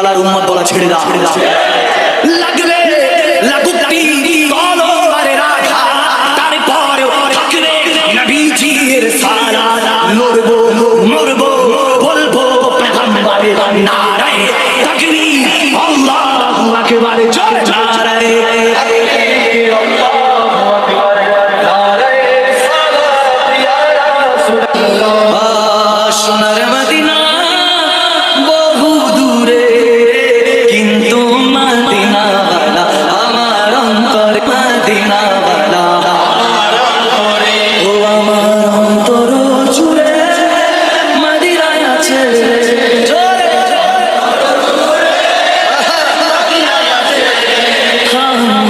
আল্লাহর উম্মত বলা ছেড়ে দাও। লাগলে লাগুক তীর তলোয়ারের আঘাত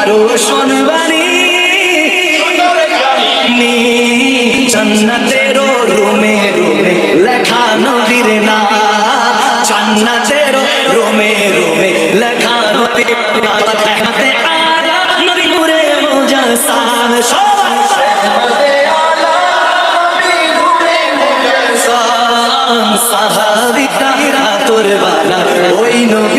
কারও শুনবানি জন্নতের রোমে রুমে লেখা নদীর না জন্নতের রোমে রুমে লেখা নদীর নদীপুরে মোজা সান সাহাবিতা তোর বালা ওই নদী